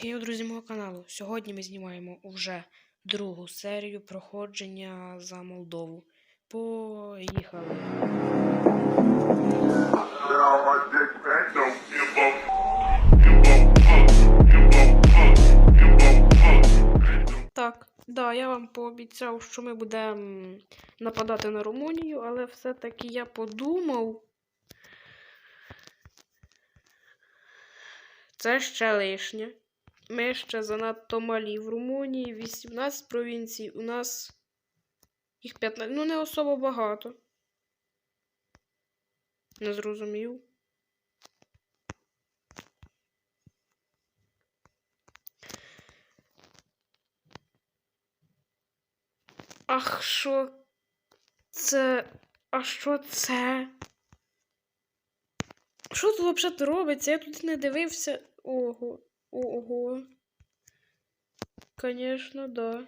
Хей, друзі мого каналу. Сьогодні ми знімаємо вже другу серію проходження за Молдову. Поїхали. Так, да, я вам пообіцяв, що ми будемо нападати на Румунію, але все-таки я подумав. Це ще лишнє. Ми ще занадто малі. В Румунії 18 провінцій, у нас їх 15. Ну, не особо багато. Не зрозумів. Ах, що це. А що це? Що тут взагалі робиться? Я тут не дивився. Ого. Ого. Конечно, да.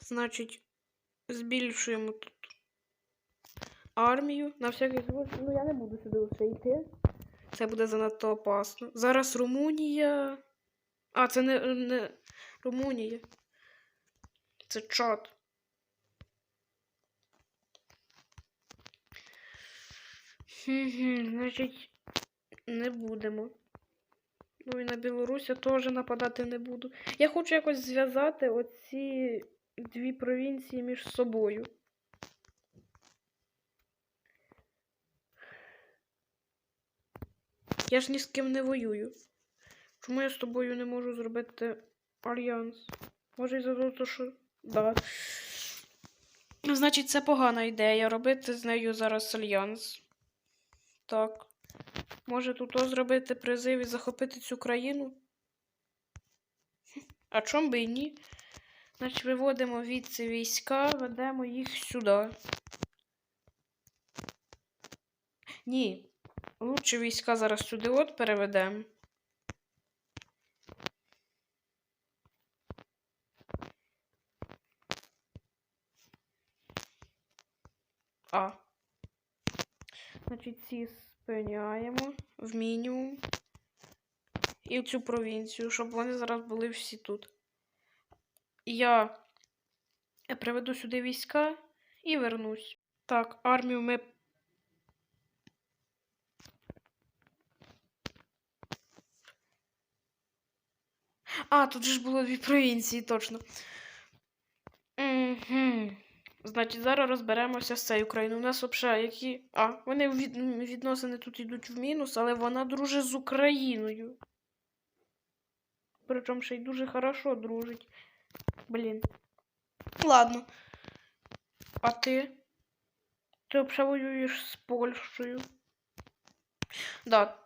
Значить, збільшуємо тут армію. На всякий случай. Ну, я не буду сюди вже йти. Це буде занадто опасно. Зараз Румунія. А, це не, не Румунія. Це чат. Значить, не будемо. Ну і на Білорусь теж нападати не буду. Я хочу якось зв'язати оці дві провінції між собою. Я ж ні з ким не воюю. Чому я з тобою не можу зробити альянс? Може, із-за того, що. Да. Ну, Значить, це погана ідея робити з нею зараз альянс. Так. Може тут зробити призив і захопити цю країну? А чом би і ні? Значить, виводимо відси війська, ведемо їх сюди. Ні. Лучше війська зараз сюди от переведемо. А. Значить, ці спиняємо в мінімум. І цю провінцію, щоб вони зараз були всі тут. Я приведу сюди війська і вернусь. Так, армію ми. А, тут же ж було дві провінції, точно. Значить, зараз розберемося з цією країною. У нас взагалі які. А, вони від... відносини тут йдуть в мінус, але вона дружить з Україною. Причому ще й дуже хорошо дружить. Блін. Ладно. А ти? Ти взагалі воюєш з Польщею. Да.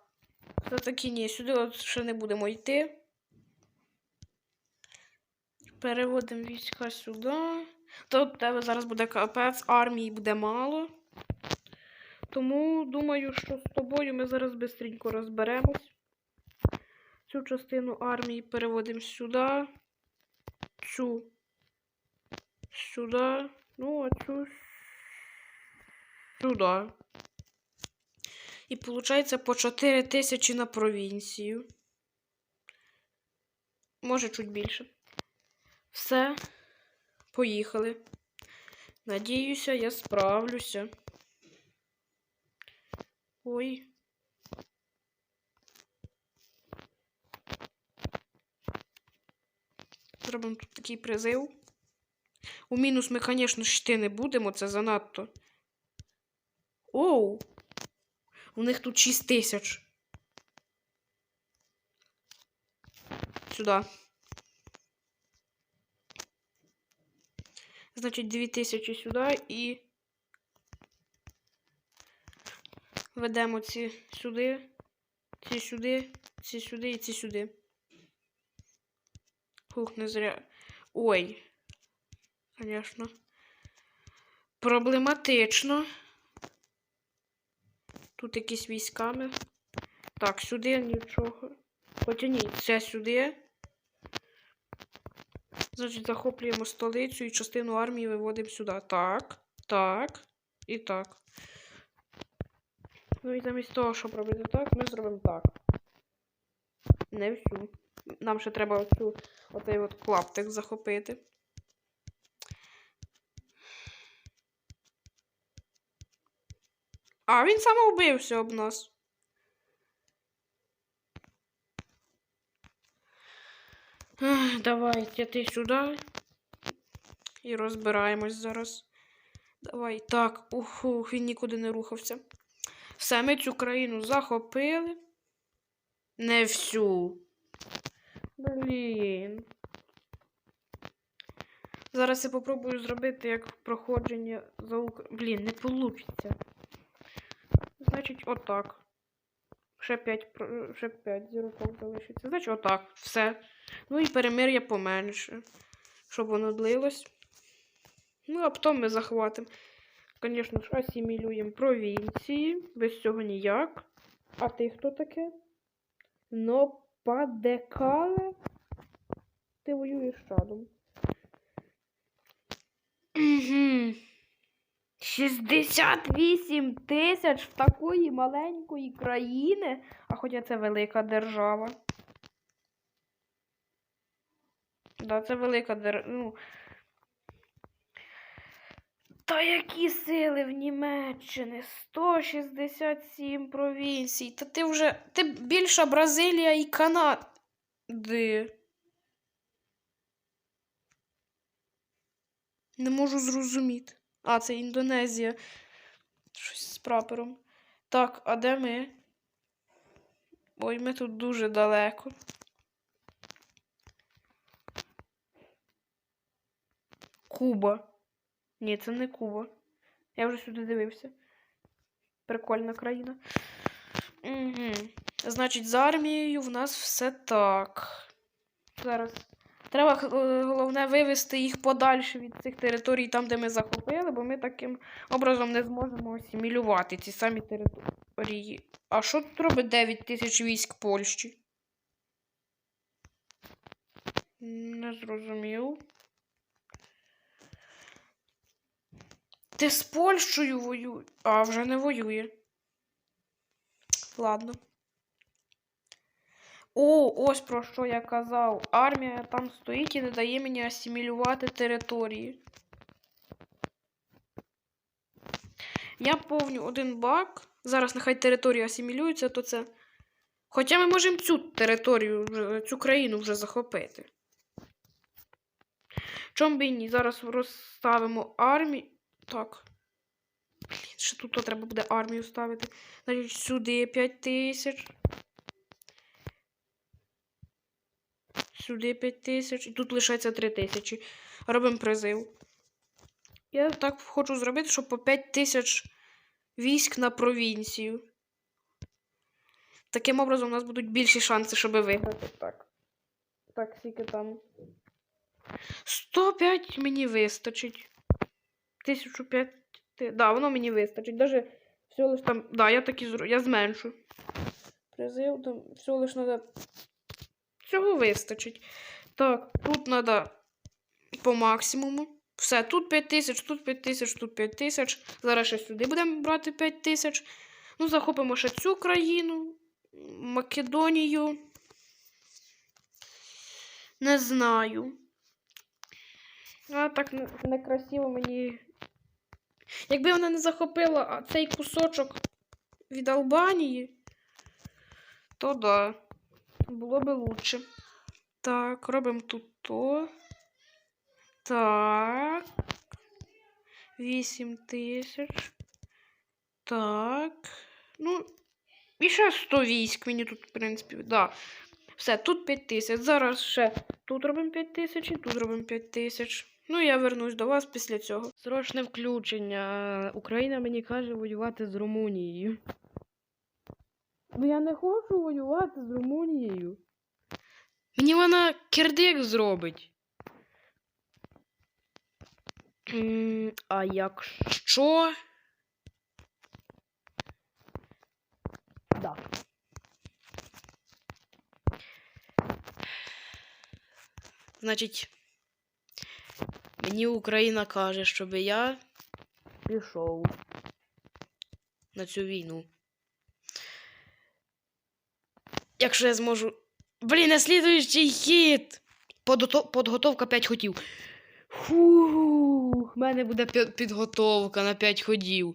Все-таки ні, сюди от ще не будемо йти. Переводимо війська сюди. Тут в тебе зараз буде капець, армії буде мало. Тому думаю, що з тобою ми зараз швидко розберемось. Цю частину армії переводимо сюди. Цю сюди. Ну, а цю сюди. І виходить по 4 тисячі на провінцію. Може, чуть більше. Все. Поїхали. Надіюся, я справлюся. Ой. Зробимо тут такий призив. У мінус ми, звісно, ж йти не будемо, це занадто. Оу! У них тут 6 тисяч. Сюди. Значить, 2000 сюди і ведемо ці сюди, ці сюди, ці сюди і ці сюди. Фух, не зря. Ой. Звісно. Проблематично. Тут якісь військами. Так, сюди нічого. Хоча ні, це сюди. Значить, захоплюємо столицю і частину армії виводимо сюди. Так, так і так. Ну і замість того, щоб робити так, ми зробимо так. Не всю. Нам ще треба оцю, оцей от клаптик захопити. А, він самовбився об нас. Давайте ти сюди. І розбираємось зараз. Давай, так, уху, він нікуди не рухався. Все, ми цю країну захопили. Не всю. Блін. Зараз я попробую зробити як проходження за Ук... Блін, не получиться. Значить, отак. Ще 5, про- ще 5 зіроков залишиться. Значить, отак. Все. Ну і перемир'я поменше. Щоб воно длилось. Ну, а потім ми захватимо. Звісно ж, асимілюємо провінції. Без цього ніяк. А ти хто таке? Нопадекале? Ти воюєш з чадом. Угу. 68 тисяч в такої маленької країни, а хоча це велика держава. Да, це велика держава. Ну, та які сили в Німеччині? 167 провінцій. Та ти вже. Ти більша Бразилія і Канади. Не можу зрозуміти. А, це Індонезія. Щось з прапором. Так, а де ми? Ой, ми тут дуже далеко. Куба. Ні, це не Куба. Я вже сюди дивився. Прикольна країна. Угу. Значить, з армією в нас все так. Зараз. Треба е, головне вивести їх подальше від цих територій, там, де ми захопили, бо ми таким образом не зможемо асимілювати ці самі території. А що тут робить 9 тисяч військ Польщі? Не зрозумів. Ти з Польщею воює. А, вже не воює. Ладно. О, ось про що я казав. Армія там стоїть і не дає мені асимілювати території. Я повню один бак. Зараз нехай територія асимілюється, то це. Хоча ми можемо цю територію, цю країну вже захопити. Чом би ні? Зараз розставимо армію. Так. Блін, ще тут треба буде армію ставити. Значить, сюди 5 тисяч. Сюди 5 тисяч. І тут лишається 3 тисячі. Робимо призив. Я так хочу зробити, щоб по 5 тисяч військ на провінцію. Таким образом, у нас будуть більші шанси, щоб виграти. Так. Так, скільки там. 105 мені вистачить. 1005. Да, воно мені вистачить. Даже всього лиш там. Да, я так і зру... Я зменшу. Призив там всього лиш треба. Цього вистачить. Так, тут треба по максимуму. Все, тут 5 тисяч, тут 5 тисяч, тут 5 тисяч. Зараз ще сюди будемо брати 5 тисяч. Ну, захопимо ще цю країну. Македонію. Не знаю. А так не- некрасиво мені. Якби вона не захопила цей кусочок від Албанії, то да, було би лучше. Так, робимо тут то. Так. 8 тисяч. Так. Ну, і ще 100 військ мені тут, в принципі, да. Все, тут 5 тисяч. Зараз ще тут робимо 5 тисяч і тут робимо 5 тисяч. Ну, я вернусь до вас після цього. Срочне включення. Україна мені каже воювати з Румунією. Ну я не хочу воювати з Румунією. Мені вона кирдик зробить. А якщо. Да. Значить, мені Україна каже, щоб я пішов на цю війну. якщо я зможу. Блін, наслідуючий хід. Подготовка 5 ходів. Фу, в мене буде підготовка на 5 ходів.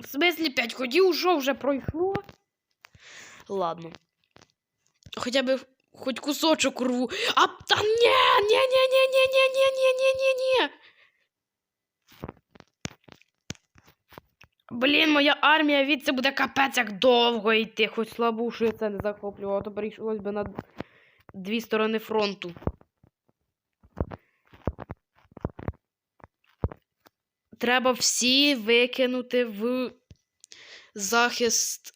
В смислі 5 ходів що вже пройшло? Ладно. Хоча б хоч кусочок урву. А там ні, ні, ні, ні, ні, ні. Блін, моя армія від це буде капець як довго йти. Хоч слабу, що я це не захоплював, а то прийшлось би на дві сторони фронту. Треба всі викинути в захист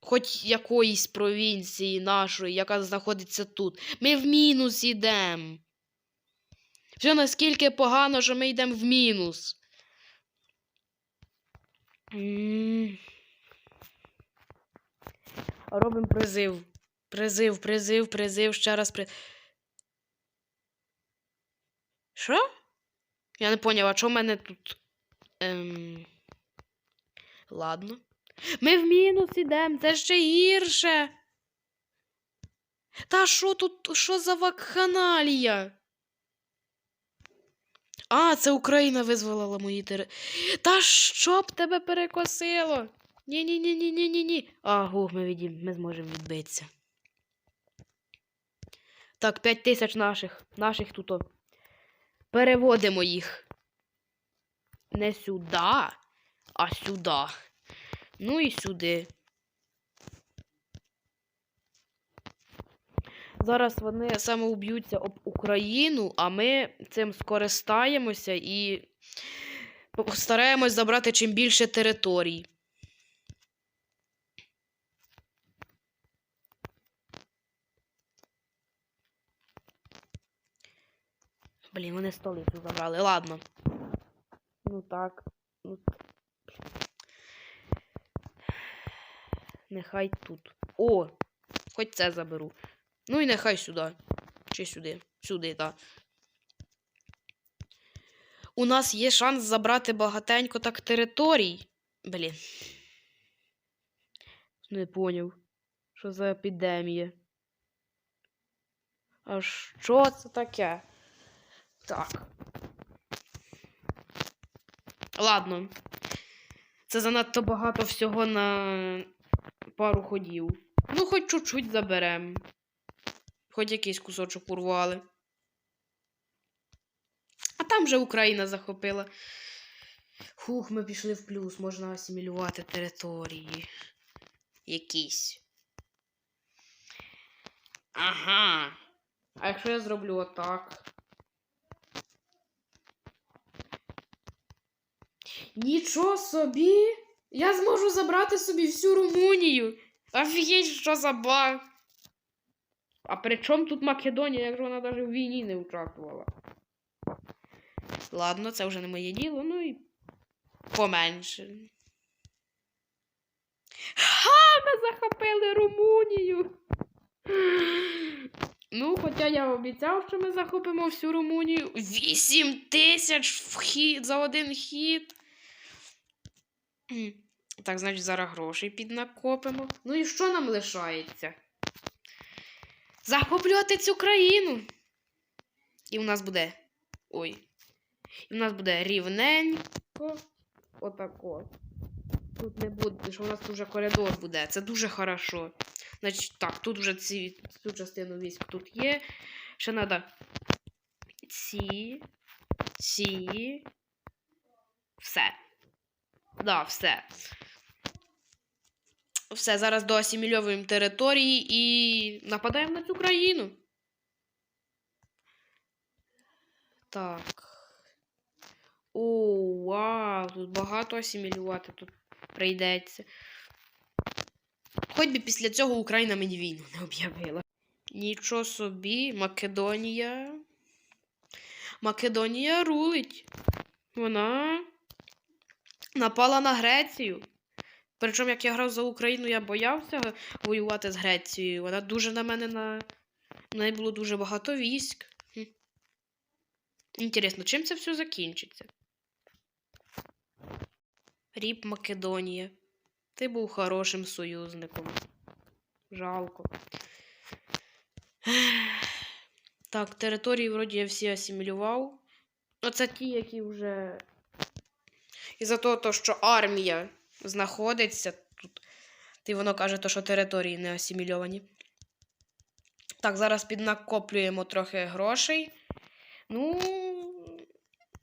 хоч якоїсь провінції нашої, яка знаходиться тут. Ми в мінус йдемо. Все наскільки погано, що ми йдемо в мінус. Робимо призив. Призив, призив, призив, ще раз при. Що? Я не поняла, що в мене тут. Ем... Ладно. Ми в мінус ідемо, це ще гірше. Та що тут, що за вакханалія? А, це Україна визволила мої тери. Та що б тебе перекосило? Ні-ні-ні-ні-ні-ні-ні. А, ми відім, ми зможемо відбитися. Так, п'ять тисяч наших. Наших тут. Переводимо їх. Не сюди, а сюди. Ну і сюди. Зараз вони саме уб'ються об Україну, а ми цим скористаємося і постараємось забрати чим більше територій. Блін, вони столицю забрали. Ладно. Ну так. Ну, Нехай тут. О! Хоч це заберу. Ну і нехай сюди. Чи сюди. Сюди, так. У нас є шанс забрати багатенько так територій. Блін. Не поняв. Що за епідемія? А що це таке? Так. Ладно. Це занадто багато всього на пару ходів. Ну, хоч чуть-чуть заберем. Хоч якийсь кусочок урвали. А там вже Україна захопила. Хух, ми пішли в плюс, можна асимілювати території. Якісь. Ага. А якщо я зроблю отак? Нічого собі! Я зможу забрати собі всю Румунію. Офігеть, що за баг. А при чому тут Македонія, якщо вона навіть в війні не участвувала? Ладно, це вже не моє діло, ну і поменше. Ха! Ми захопили Румунію! Ну, хоча я обіцяв, що ми захопимо всю Румунію. Вісім тисяч в хід за один хід. Так, значить, зараз грошей піднакопимо. Ну і що нам лишається? Захоплювати цю країну. І у нас буде. Ой. І у нас буде рівненько. Отако. Тут не буде, що у нас тут вже коридор буде. Це дуже хорошо. Значить, так, тут вже ці, цю частину військ тут є. Ще треба ці, ці. Все. Да, все. Все, зараз доасімільовуємо території і нападаємо на цю країну. Так. О, вау, тут багато асимілювати тут прийдеться. Хоч би після цього Україна мені війну не об'явила. Нічого собі, Македонія. Македонія рулить. Вона напала на Грецію. Причому, як я грав за Україну, я боявся воювати з Грецією. Вона дуже на мене на. В неї було дуже багато військ. Інтересно, чим це все закінчиться? Ріп Македонія. Ти був хорошим союзником. Жалко. Так, території вроді я всі асимілював. Оце ті, які вже. Із-за того, то, що армія знаходиться тут. Ти воно каже, то, що території не асимільовані. Так, зараз піднакоплюємо трохи грошей. Ну,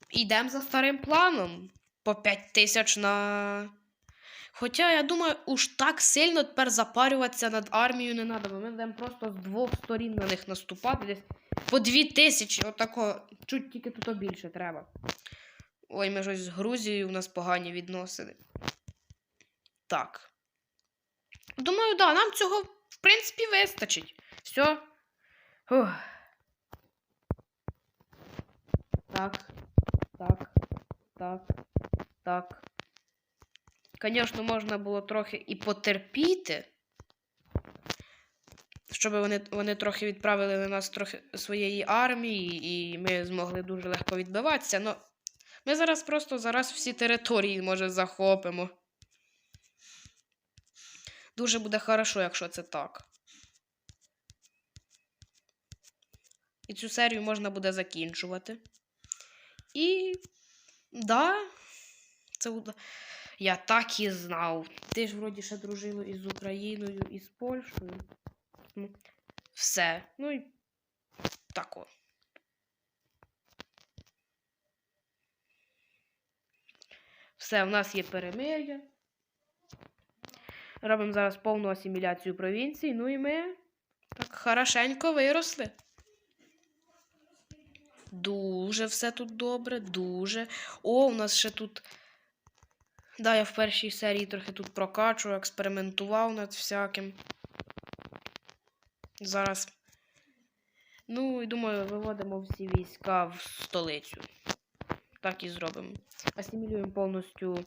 йдемо за старим планом. По 5 тисяч на. Хоча, я думаю, уж так сильно тепер запарюватися над армією не треба, ми будемо просто з двох сторін на них наступати. Десь по 2 тисячі, отако, чуть тільки тут більше треба. Ой, ми щось з Грузією у нас погані відносини. Так. Думаю, да, нам цього, в принципі, вистачить. Все. Фух. Так. Так. Так. Так. Звісно, можна було трохи і потерпіти. Щоб вони, вони трохи відправили на нас трохи своєї армії, і ми змогли дуже легко відбиватися. Но ми зараз просто зараз всі території, може, захопимо. Дуже буде хорошо, якщо це так. І цю серію можна буде закінчувати. І. Да, це Я так і знав. Ти ж вроді ще дружила із Україною, і з Польщею. Все. Ну і тако. Все, у нас є перемир'я. Робимо зараз повну асиміляцію провінцій. Ну і ми так хорошенько виросли. Дуже все тут добре, дуже. О, у нас ще тут. Да, я в першій серії трохи тут прокачую, експериментував над всяким. Зараз. Ну, і думаю, виводимо всі війська в столицю. Так і зробимо. Асимілюємо повністю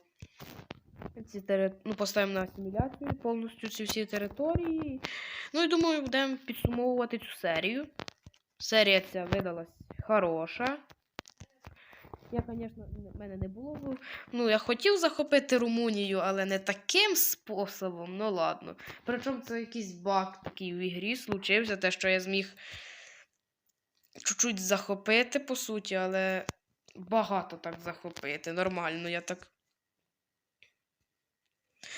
ці тери... ну, поставимо на асиміляцію повністю ці всі території. Ну і думаю, будемо підсумовувати цю серію. Серія ця видалась хороша. Я, звісно, в мене не було. Ну, я хотів захопити Румунію, але не таким способом. Ну ладно. Причому це якийсь баг такий в ігрі случився, те, що я зміг чуть-чуть захопити, по суті, але багато так захопити. Нормально, я так.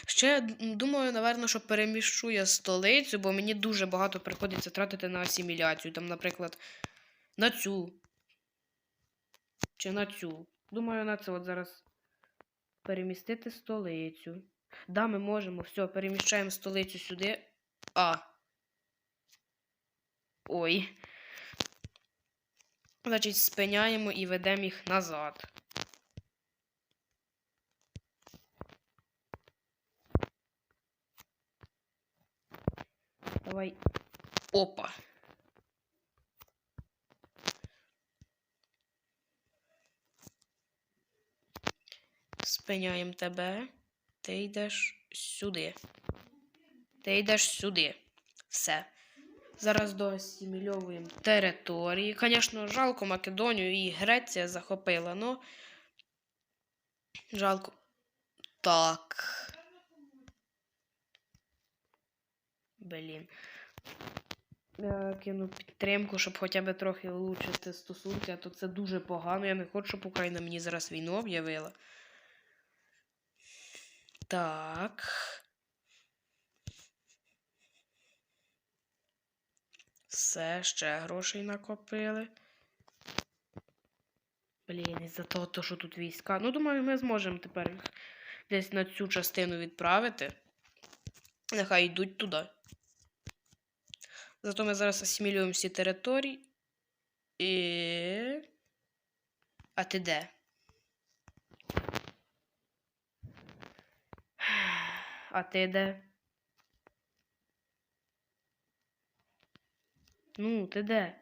Ще думаю, напевно, що переміщу я столицю, бо мені дуже багато приходиться тратити на асиміляцію. Там, наприклад, на цю. Чи на цю. Думаю, на це от зараз перемістити столицю. Да, ми можемо. Все, переміщаємо столицю сюди. А. Ой. Значить, спиняємо і ведемо їх назад. Давай. Опа. Спиняємо тебе. Ти йдеш сюди. Ти йдеш сюди. Все. Зараз доасимільовуємо території. Звісно, жалко Македонію і Греція захопила, но. Жалко. Так. Блін. Я кину підтримку, щоб хоча б трохи влучити стосунки, а то це дуже погано. Я не хочу, щоб Україна мені зараз війну об'явила. Так. Все, ще грошей накопили. Блін, із-за того, що тут війська. Ну, думаю, ми зможемо тепер десь на цю частину відправити. Нехай йдуть туди. Зато ми зараз асимілюємо всі території. І. А ти де? А ти де? Ну, ти де?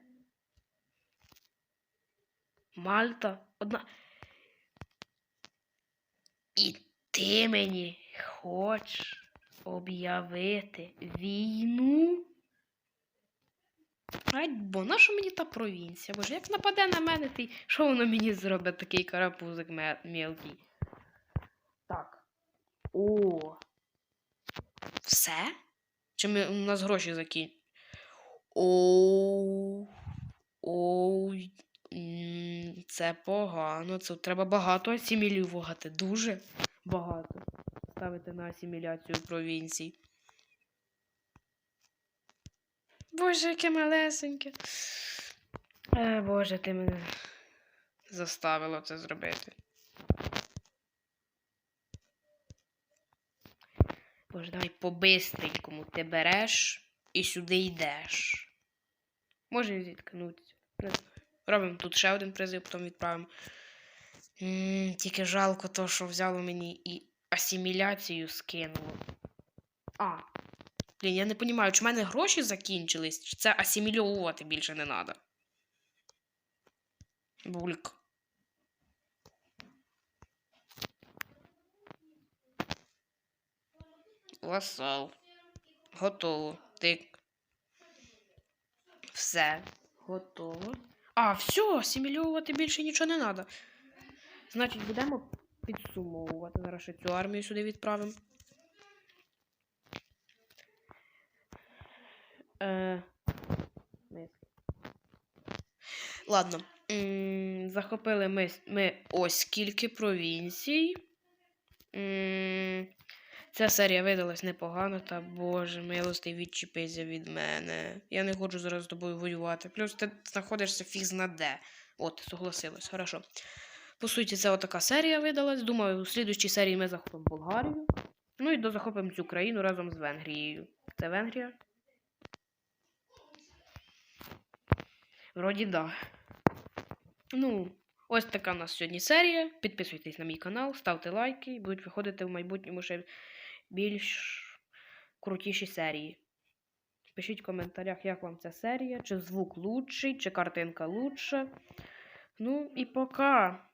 Мальта? Одна. І ти мені хочеш об'явити війну? Ай, бо на що мені та провінція? Боже, як нападе на мене, ти що воно мені зробить такий карапузик мелкий? Так. О. Все? Чи ми, у нас гроші закінчили? Оу. Оу. Це погано. Це треба багато асимілювати. Дуже багато. Ставити на асиміляцію провінцій. Боже, яке малесеньке. Е, Боже, ти мене заставила це зробити. Боже, давай по-бистренькому ти береш і сюди йдеш. Може зіткнутися. Робимо тут ще один призив, потім відправимо. м тільки жалко то, що взяло мені і асиміляцію скинуло. А. Блін, я не розумію, чи в мене гроші закінчились, чи це асимільовувати більше не треба. Бульк. Васал. Готово. Тик. Все. Готово. А, все, асимільовувати більше нічого не треба. Значить, будемо підсумовувати. Зараз цю армію сюди відправимо. Е... Ладно. Захопили ми, ми ось скільки провінцій. Ця серія видалась непогано, та боже, милостий відчепися від мене. Я не хочу зараз з тобою воювати. Плюс ти знаходишся фіг зна де. От, согласилась, хорошо. По суті, це отака серія видалась. Думаю, у слідущій серії ми захопимо Болгарію. Ну і дозахопимо цю країну разом з Венгрією. Це Венгрія? Вроді да. Ну, ось така у нас сьогодні серія. Підписуйтесь на мій канал, ставте лайки, і будуть виходити в майбутньому ще більш крутіші серії. Пишіть в коментарях, як вам ця серія, чи звук лучший, чи картинка лучша. Ну і пока.